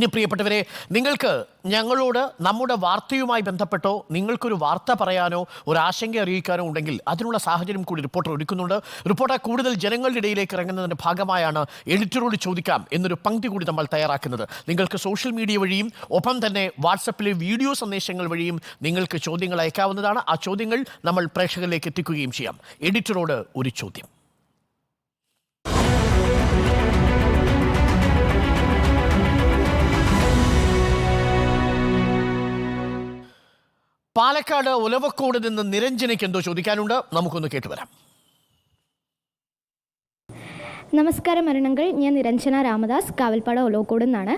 ഇനി പ്രിയപ്പെട്ടവരെ നിങ്ങൾക്ക് ഞങ്ങളോട് നമ്മുടെ വാർത്തയുമായി ബന്ധപ്പെട്ടോ നിങ്ങൾക്കൊരു വാർത്ത പറയാനോ ഒരു ആശങ്ക അറിയിക്കാനോ ഉണ്ടെങ്കിൽ അതിനുള്ള സാഹചര്യം കൂടി റിപ്പോർട്ടർ ഒരുക്കുന്നുണ്ട്. റിപ്പോർട്ടർ കൂടുതൽ ജനങ്ങളുടെ ഇടയിലേക്ക് ഇറങ്ങുന്നതിന്റെ ഭാഗമായാണ് എഡിറ്ററോട് ചോദിക്കാം എന്നൊരു പങ്ക്തി കൂടി നമ്മൾ തയ്യാറാക്കുന്നത്. നിങ്ങൾക്ക് സോഷ്യൽ മീഡിയ വഴിയും ഒപ്പം തന്നെ വാട്സപ്പിലെ വീഡിയോ സന്ദേശങ്ങൾ വഴിയും നിങ്ങൾക്ക് ചോദ്യങ്ങൾ അയക്കാവുന്നതാണ്. ആ ചോദ്യങ്ങൾ നമ്മൾ പ്രേക്ഷകരിലേക്ക് എത്തിക്കുകയും ചെയ്യാം. എഡിറ്ററോട് ഒരു ചോദ്യം. പാലക്കാട് ഒലവക്കോട് നിന്ന് നിരഞ്ജനയ്ക്ക് എന്തോ ചോദിക്കാനുണ്ട്. നമുക്കൊന്ന് കേട്ടുവരാം. നമസ്കാരം മരണങ്ങൾ. ഞാൻ നിരഞ്ജന രാമദാസ് കാവൽപ്പാട ഒലോക്കോട് നിന്നാണ്.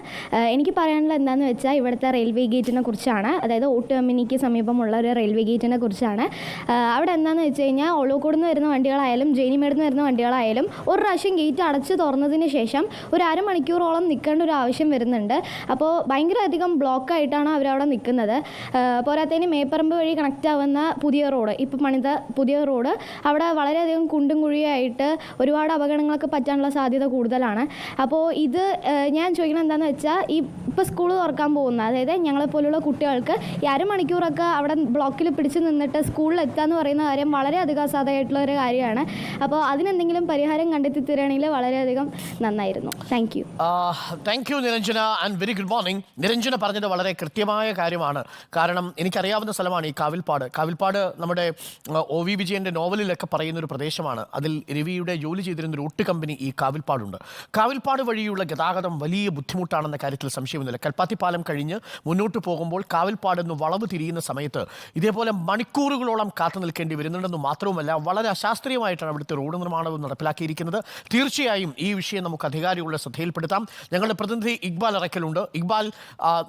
എനിക്ക് പറയാനുള്ള എന്താണെന്ന് വെച്ചാൽ ഇവിടുത്തെ റെയിൽവേ ഗേറ്റിനെ കുറിച്ചാണ്. അതായത് ഓട്ട് സമീപമുള്ള ഒരു റെയിൽവേ ഗേറ്റിനെ കുറിച്ചാണ്. അവിടെ എന്താണെന്ന് വെച്ച് കഴിഞ്ഞാൽ ഒലോക്കോട് നിന്ന് വരുന്ന വണ്ടികളായാലും ജേനിമേട് നിന്ന് വരുന്ന വണ്ടികളായാലും ഒരു പ്രാവശ്യം ഗേറ്റ് അടച്ച് തുറന്നതിന് ശേഷം ഒരു അരമണിക്കൂറോളം നിൽക്കേണ്ട ഒരു ആവശ്യം വരുന്നുണ്ട്. അപ്പോൾ ഭയങ്കര അധികം ബ്ലോക്കായിട്ടാണ് അവരവിടെ നിൽക്കുന്നത്. പോരാത്തേന് മേപ്പറമ്പ് വഴി കണക്റ്റ് ആവുന്ന പുതിയ റോഡ് ഇപ്പം പണിത പുതിയ റോഡ് അവിടെ വളരെയധികം കുണ്ടും കുഴിയായിട്ട് ഒരുപാട് അപകടങ്ങളൊക്കെ പറ്റാനുള്ള സാധ്യത കൂടുതലാണ്. അപ്പോൾ ഇത് ഞാൻ ചോദിക്കണം എന്താണെന്ന് വെച്ചാൽ ഈ ഇപ്പോൾ സ്കൂൾ തുറക്കാൻ പോകുന്ന അതായത് ഞങ്ങളെപ്പോലുള്ള കുട്ടികൾക്ക് ഈ അരമണിക്കൂറൊക്കെ അവിടെ ബ്ലോക്കിൽ പിടിച്ച് നിന്നിട്ട് സ്കൂളിൽ എത്താന്ന് പറയുന്ന കാര്യം വളരെയധികം അസാധമായിട്ടുള്ള ഒരു കാര്യമാണ്. അപ്പോൾ അതിനെന്തെങ്കിലും പരിഹാരം കണ്ടെത്തി തരികയാണെങ്കിൽ വളരെയധികം നന്നായിരുന്നു. Thank you thank you Niranjana and very good morning Niranjana പറഞ്ഞത് വളരെ കൃത്യമായ കാര്യമാണ്. കാരണം എനിക്കറിയാവുന്ന സ്ഥലമാണ് ഈ കാവിൽപ്പാട്. കാവിൽപ്പാട് നമ്മുടെ ഒ വി വിജയന്റെ നോവലിലൊക്കെ പറയുന്ന ഒരു പ്രദേശമാണ്. അതിൽ രവിയുടെ ജോലി ചെയ്തിരുന്ന ഒരു ഒട്ട് കമ്പനി ഈ കാവിൽപ്പാടുണ്ട്. കാവിൽപ്പാട് വഴിയുള്ള ഗതാഗതം വലിയ ബുദ്ധിമുട്ടാണെന്ന കാര്യത്തിൽ സംശയമൊന്നുമില്ല കൽപ്പാത്തി പാലം കഴിഞ്ഞ് മുന്നോട്ട് പോകുമ്പോൾ കാവൽപ്പാടെന്ന് വളവ് തിരിയുന്ന സമയത്ത് ഇതേപോലെ മണിക്കൂറുകളോളം കാത്തു നിൽക്കേണ്ടി വരുന്നുണ്ടെന്ന് മാത്രവുമല്ല വളരെ അശാസ്ത്രീയമായിട്ടാണ് അവിടുത്തെ റോഡ് നിർമ്മാണവും നടപ്പിലാക്കിയിരിക്കുന്നത്. തീർച്ചയായും ഈ വിഷയം നമുക്ക് അധികാരികളുടെ ശ്രദ്ധയിൽപ്പെടുത്താം. ഞങ്ങളുടെ പ്രതിനിധി ഇക്ബാൽ ഇറക്കലുണ്ട് ഇക്ബാൽ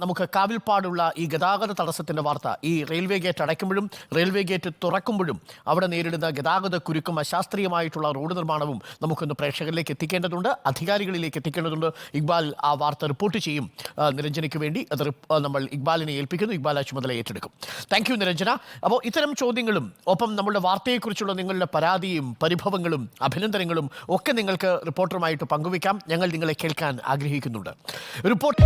നമുക്ക് കാവിൽപ്പാടുള്ള ഈ ഗതാഗത തടസ്സത്തിന്റെ വാർത്ത ഈ റെയിൽവേ ഗേറ്റ് അടയ്ക്കുമ്പോഴും റെയിൽവേ ഗേറ്റ് തുറക്കുമ്പോഴും അവിടെ നേരിടുന്ന ഗതാഗത കുരുക്കും അശാസ്ത്രീയമായിട്ടുള്ള റോഡ് നിർമ്മാണവും നമുക്കൊന്ന് പ്രേക്ഷകരിലേക്ക് എത്തിക്കേണ്ടതുണ്ട് അധികാരികളിലേക്ക് എത്തിക്കേണ്ടതുണ്ട്. ഇക്ബാൽ ആ വാർത്ത റിപ്പോർട്ട് ചെയ്യും. നിരഞ്ജനയ്ക്ക് വേണ്ടി അത് നമ്മൾ ഇക്ബാലിനെ ഏൽപ്പിക്കുന്നു. ഇക്ബാൽ ആ ചുമതല ഏറ്റെടുക്കും. Thank you Niranjana. അപ്പോൾ ഇത്തരം ചോദ്യങ്ങളും ഒപ്പം നമ്മുടെ വാർത്തയെക്കുറിച്ചുള്ള നിങ്ങളുടെ പരാതിയും പരിഭവങ്ങളും അഭിനന്ദനങ്ങളും ഒക്കെ നിങ്ങൾക്ക് റിപ്പോർട്ടറുമായിട്ട് പങ്കുവയ്ക്കാം. ഞങ്ങൾ നിങ്ങളെ കേൾക്കാൻ ആഗ്രഹിക്കുന്നുണ്ട്. റിപ്പോർട്ട്